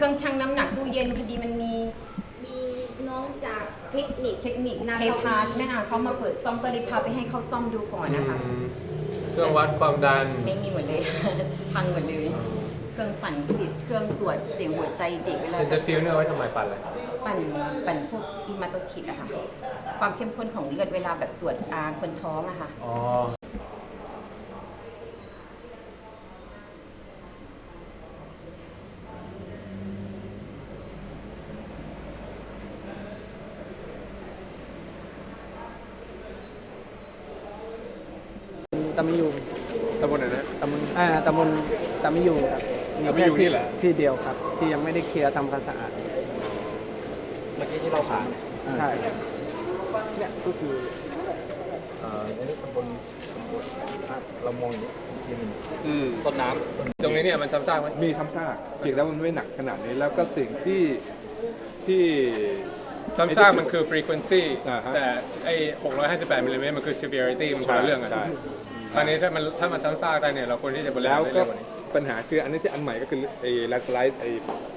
เครื่องชั่งน้ำหนักตู้เย็นพอดีมันมีมีน้องจากเทคนิคเทคนิคเทพาใช่ไหมคะเขามาเปิดซ่อมก็เลยพาไปให้เขาซ่อมดูก่อนนะคะ อืมเครื่องวัดความดัน ไม่มีหมดเลย พังหมดเลย เครื่องปั่นติดเครื่องตรวจเสียงหัวใจเด็กเวลาเซนเตอจะร์ฟิลเนี่ยเอาไว้ทำไมปั่นอะไรปั่นปั่นพวกอิมาโตคิดอะค่ะ ความเข้มข้นของเลือดเวลาแบบตรวจอาคนท้องอะค่ะ อ๋อ ตะมิยูตำบลไหนนะ ตำบลอ่าตำบลตะมิยูครับตะมิยูแค่ที่นี่เหรอ ที่เดียวครับ ที่ยังไม่ได้เคลียร์ทำความสะอาดเมื่อกี้ที่เราผ่านใช่เนี่ยก็คือเอ่อในนี้ตำบลถ้าเรามองอย่างนี้ทีหนึงอืมต้นน้ำตรงนี้เนี่ยมันซ้ำซากไหมมีซ้ำซากเพียงแต่ว่ามันไม่หนักขนาดนี้แล้วก็สิ่งที่ที่ ซ้ำซากมันคือ frequency อ่าฮะแต่ไอ้658มิลลิเมตรมันคือ severity มันคนละเรื่องกันใช่ ตอนนี้ถ้ามันถ้ามันซ้ำซากได้เนี่ยเราควรที่จะบริแล้หารวได้ก็เร็วกว่านี้ ปัญหาคืออันนี้ที่อันใหม่ก็คือไอ้แลนสไลด์ไอ้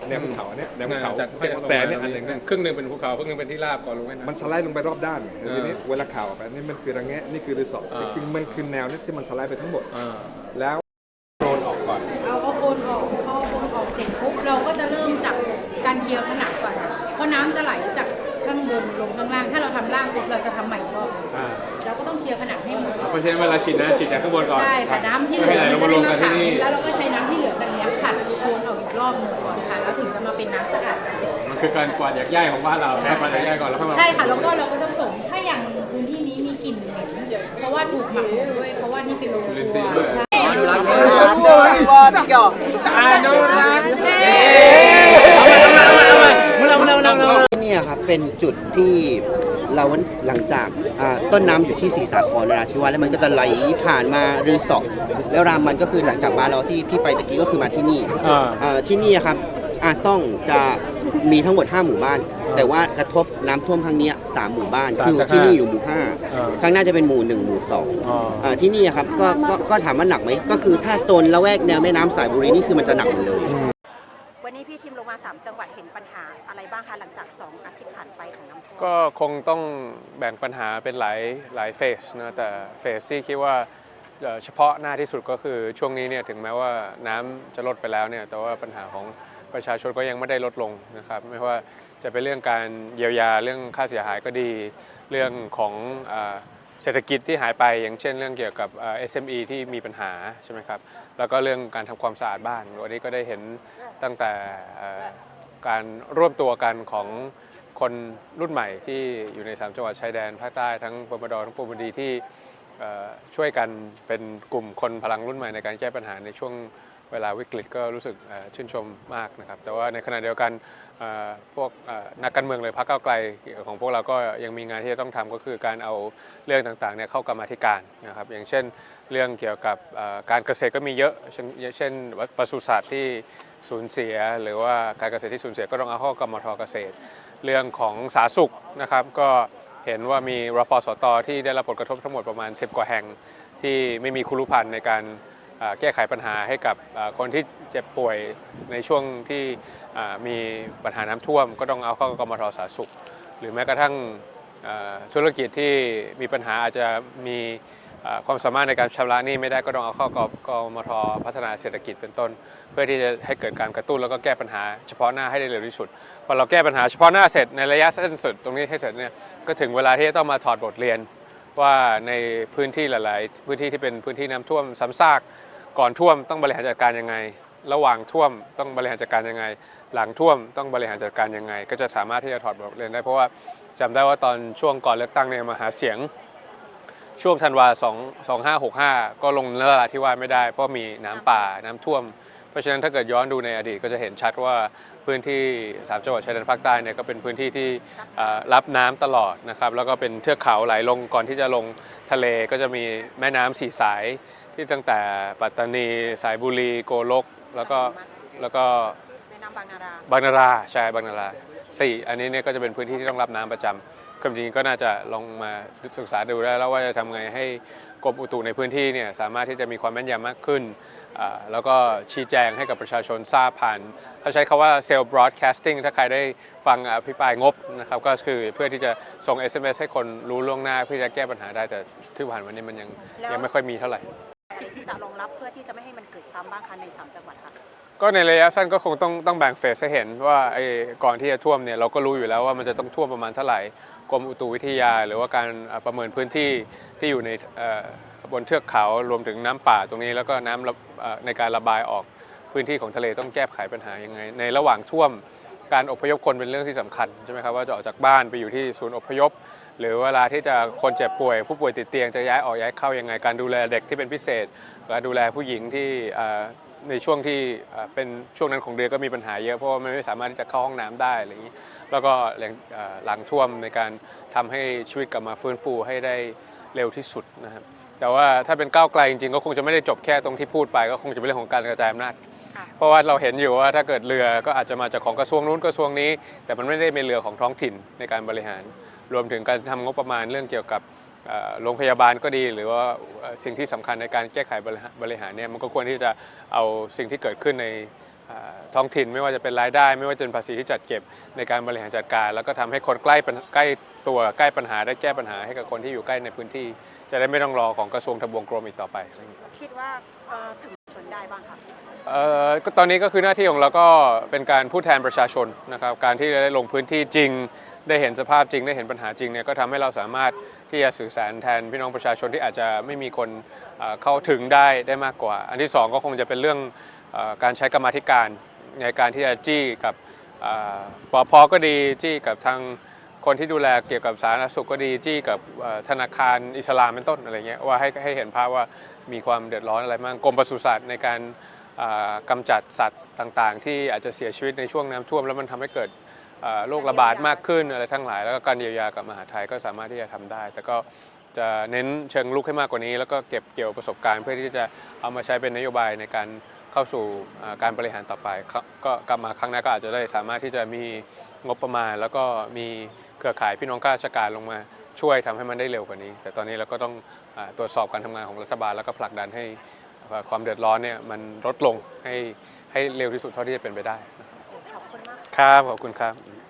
แนวภูเขาเนี่ยแนวภูเขาจากแต่เนี่ยอันหนึ่งครึ่งหนึ่งเป็นภูเขาครึ่งหนึ่งเป็นที่ราบก่อนลงแม่มันน้ำสไลด์ลงไปรอบด้านแล้วทีนี้อ่าเวลาข่าวออกไปนี่มันคือระแงะนี่คือรีสอร์ทอ่า จริงๆมันคือแนวนี้ที่มันสไลด์ไปทั้งหมด อ่าแล้วโดนออกก่อน เอาเอาโคนออกพอโคนออกเสร็จปุ๊บเราก็จะเริ่มจากการเคลียร์ผนังก่อนค่ะเพราะน้ำจะไหลจากข้างบนลงข้างล่าง ถ้าเราทำล่างปุ๊บเราจะทำใหม่อีกรอบหนึ่งอ่า เราก็ต้องเคลียร์ผนังให้หมดเพราะฉะนั้นเวลาฉีดนะฉีดจากข้างบนก่อนใช่ค่ะน้ำที่เหลือไม่มันให้จะไหลลได้งมามาที่ขังนี่แล้วเราก็ใช้น้ำที่เหลือจากเนี้ยขัดโคนออกอีกรอบหนึงก่อนค่ะแล้วถึงจะมาเป็นน้ำสะอาดเสร็จมันคือการกวาดหยักใยของบ้านเราแค่กวาดหยักใยก่อนแล้วค่อยมาใช่ค่ะแล้วก็เราก็ต้องส่งถ้าอย่างพื้นที่นี้มีกลิ่นเหม็นเพราะว่าถูกหมักหมมด้วยเพราะว่านี่เป็นโรงครัวใช่ที่เนี่ยครับเป็นจุดที่ เราหลังจากอ่าต้นน้ำอยู่ที่สีสาครนราธิวาสแล้วมันก็จะไหลผ่านมารือสอกแล้วรามมันก็คือหลังจากบ้านเราที่พี่ไปตะกี้ก็คือมาที่นี่อ่า อ่าที่นี่ครับอาซ่องจะมีทั้งหมด 5 หมู่บ้าน แต่ว่ากระทบน้ำท่วมครั้งเนี้ยสามหมู่บ้านสามคือจากที่นี่ห้าอยู่หมู่ห้าอ่าครั้งหน้าจะเป็นหมู่หนึ่งหมู่สองอ๋ออ่าที่นี่ครับก็ก็ก็ถามว่าหนักไหมก็คือถ้าโซนละแวกแนวแม่น้ำสายบุรีนี่คือมันจะหนักหมดเลยวันนี้พี่ ทีมลงมา 3 จังหวัดเห็นปัญหาอะไรบ้างคะหลังจาก 2 อาทิตย์ผ่านไปของน้ำท่วมก็คงต้องแบ่งปัญหาเป็นหลายหลายเฟสนะแต่เฟสที่คิดว่าเฉพาะหน้าที่สุดก็คือช่วงนี้เนี่ยถึงแม้ว่าน้ำจะลดไปแล้วเนี่ยแต่ว่าปัญหาของประชาชนก็ยังไม่ได้ลดลงนะครับไม่ว่าจะเป็นเรื่องการเยียวยาเรื่องค่าเสียหายก็ดี เรื่องของอเศรษฐกิจที่หายไปอย่างเช่นเรื่องเกี่ยวกับอ่า SME ที่มีปัญหาใช่ไหมครับ แล้วก็เรื่องการทำความสะอาดบ้าน วันนี้ก็ได้เห็นตั้งแต่การร่วมตัวกันของคนรุ่นใหม่ที่อยู่ใน 3 จังหวัดชายแดนภาคใต้ทั้งปมดทั้งปมดีที่ช่วยกันเป็นกลุ่มคนพลังรุ่นใหม่ในการแก้ปัญหาในช่วงเวลาวิกฤตก็รู้สึกชื่นชมมากนะครับ แต่ว่าในขณะเดียวกันพวกนักการเมืองเลยพรรคก้าวไกลของพวกเราก็ยังมีงานที่จะต้องทำก็คือการเอาเรื่องต่างๆเนี่ยเข้ากรรมธิการนะครับ อย่างเช่น เรื่องเกี่ยวกับการเกษตรก็มีเยอะเช่นเช่นปศุสัตว์ที่สูญเสีย หรือว่าการเกษตรที่สูญเสียก็ต้องเอาข้ากรมทเกษตร เรื่องของสาธารณสุขนะครับก็เห็นว่ามีรพสตที่ได้รับผลกระทบทั้งหมดประมาณ 10 กว่าแห่ง ที่ไม่มีคุรุพันธ์ในการแก้ไขปัญหาให้กับคนที่เจ็บป่วยในช่วงที่มีปัญหาน้ำท่วม ก็ต้องเอาเข้ากรมทสาธารณสุข หรือแม้กระทั่งธุรกิจที่มีปัญหาอาจจะมี ความสามารถในการชำระหนี้ไม่ได้ก็ต้องเอาเข้ากบกมทพัฒนาเศรษฐกิจเป็นต้น เพื่อที่จะให้เกิดการกระตุ้นแล้วก็แก้ปัญหาเฉพาะหน้าให้ได้เร็วที่สุดพอเราแก้ปัญหาเฉพาะหน้าเสร็จในระยะสั้นสุดตรงนี้ให้เสร็จเนี่ยก็ถึงเวลาที่จะต้องมาถอดบทเรียนว่าในพื้นที่หลาย ๆ พื้นที่ที่เป็นพื้นที่น้ำท่วมซ้ำซากก่อนท่วมต้องบริหารจัดการยังไง ระหว่างท่วมต้องบริหารจัดการยังไง หลังท่วมต้องบริหารจัดการยังไง ก็จะสามารถที่จะถอดบทเรียนได้เพราะว่าจำได้ว่าตอนช่วงก่อนเลือกตั้งเนี่ยมาหาเสียง ช่วงธันวา2 2565 ก็ลงนราธิวาสไม่ได้ เพราะมีน้ำป่าน้ำท่วม เพราะฉะนั้นถ้าเกิดย้อนดูในอดีตก็จะเห็นชัดว่าพื้นที่ 3 จังหวัดชายแดนภาคใต้เนี่ยก็เป็นพื้นที่ที่เอ่อรับน้ำตลอดนะครับแล้วก็เป็นเทือกเขาไหลลงก่อนที่จะลงทะเลก็จะมีแม่น้ำสี่สายที่ตั้งแต่ปัตตานี สายบุรีโกลก แล้วก็แล้วก็แม่น้ำบางนาราบางนาราใช่บางนาราสี่อันนี้เนี่ยก็จะเป็นพื้นที่ที่ต้องรับน้ำประจำควา มจริงก็น่าจะลองมาศึกษาดูได้แล้วว่าจะทำไงให้กรมอุตุในพื้นที่เนี่ยสามารถที่จะมีความแม่นยำมากขึ้นอ่าแล้วก็ชี้แจงให้กับประชาชนทราบผ่านเขาใช้คาว่าเซลล์บรอดแคสติ้งถ้าใครได้ฟังอภิปรายงบนะครับก็คือเพื่อที่จะส่ง SMS ให้คนรู้ล่วงหน้าเพื่อจะแก้ปัญหาได้แต่ที่ผ่านวันนี้มันยังแล้วยังไม่ค่อยมีเท่าไหร่อะไรที่จะรองรับเพื่อที่จะไม่ให้มันเกิดซ้ำบ้างคะในสามจังหวัดค่ะก็ในระยะสั้นก็คงต้องต้องแบ่งเฟสให้เห็นว่าไอ้ก่อนที่จะท่วมเนี่ยเราก็รู้อยู่แล้วว่ามันจะต้องท่วมประมาณเท่าไหร่ก รมอุตุวิทยา หรือว่าการประเมินพื้นที่ที่อยู่ในบนเทือกเขารวมถึงน้ำป่าตรงนี้ แล้วก็น้ำในการระบายออกพื้นที่ของทะเลต้องแก้ไขปัญหายังไง ในระหว่างท่วมการอพยพคนเป็นเรื่องที่สำคัญใช่ไหมครับว่าจะออกจากบ้านไปอยู่ที่ศูนย์อพยพ หรือเวลาที่จะคนเจ็บป่วย ผู้ป่วยติดเตียงจะย้ายออกย้ายเข้ายังไง การดูแลเด็กที่เป็นพิเศษการดูแลผู้หญิงที่ในช่วงที่เป็นช่วงนั้นของเดือนก็มีปัญหาเยอะเพราะว่าไม่สามารถที่จะเข้าห้องน้ำได้อะไรอย่างนี้ แล้วก็หลังเอ่อหลังท่วมในการทำให้ชีวิตกลับมาฟื้นฟูให้ได้เร็วที่สุดนะครับแต่ว่าถ้าเป็นก้าวไกลจริงๆก็คงจะไม่ได้จบแค่ตรงที่พูดไป ก็คงจะเป็นเรื่องของการกระจายอำนาจค่ะเพราะว่าเราเห็นอยู่ว่าถ้าเกิดเรือก็อาจจะมาจากของกระทรวงนู้นกระทรวงนี้ แต่มันไม่ได้เป็นเรือของท้องถิ่นในการบริหาร รวมถึงการทำงบประมาณเรื่องเกี่ยวกับเอ่อโรงพยาบาลก็ดี หรือว่าเอ่อสิ่งที่สำคัญในการแก้ไขบริหารบริหารเนี่ยมันก็ควรที่จะเอาสิ่งที่เกิดขึ้นในเอ่อ ท้องถิ่นไม่ว่าจะเป็นรายได้ ไม่ว่าจะเป็นภาษีที่จัดเก็บในการบริหารจัดการ แล้วก็ทำให้คนใกล้ปัญใกล้ตัวใกล้ปัญหาได้แก้ปัญหาให้กับคนที่อยู่ใกล้ในพื้นที่ จะได้ไม่ต้องรอของกระทรวงทบวงกรมอีกต่อไป คิดว่าเอ่อถึงชนได้บ้างคะเอ่อก็ตอนนี้ก็คือหน้าที่ของเราก็เป็นการพูดแทนประชาชนนะครับการที่ได้ลงพื้นที่จริง ได้เห็นสภาพจริง ได้เห็นปัญหาจริงเนี่ยก็ทำให้เราสามารถที่จะสื่อสารแทนพี่น้องประชาชนที่อาจจะไม่มีคนเอ่อเข้าถึงได้ได้มากกว่า อันที่สองก็คงจะเป็นเรื่องเออ การใช้กรรมธิการในการที่จะจี้กับเอ่อก็ดีจี้กับทางคนที่ดูแลเกี่ยวกับสาธารณสุขก็ดีจี้กับธนาคารอิสลามเป็นต้นอะไรเงี้ยว่าให้ให้เห็นภาพว่ามีความเดือดร้อนอะไรบ้างกรมปศุสัตว์ในการอ่ากำจัดสัตว์ต่างๆ ที่อาจจะเสียชีวิตในช่วงน้ำท่วม แล้วมันทำให้เกิดโรคระบาดมากขึ้นอะไรทั้งหลาย แล้วก็การเยียวยากับมหาไทยก็สามารถที่จะทำได้ แต่ก็จะเน้นเชิงลุกให้มากกว่านี้ แล้วก็เก็บเกี่ยวประสบการณ์เพื่อที่จะเอามาใช้เป็นนโยบายในการ เข้าสู่อ่าการบริหารต่อไปก็ก็กลับมาครั้งหน้าก็อาจจะได้สามารถที่จะมีงบประมาณ แล้วก็มีเครือข่ายพี่น้องข้าราชการลงมาช่วยทำให้มันได้เร็วกว่านี้ แต่ตอนนี้เราก็ต้องอาตรวจสอบการทำงานของรัฐบาลแล้วก็ผลักดันให้ว่าความเดือดร้อนเนี่ยมันลดลงให้ให้เร็วที่สุดเท่าที่จะเป็นไปได้ขอบคุณมากครับขอบคุณครับ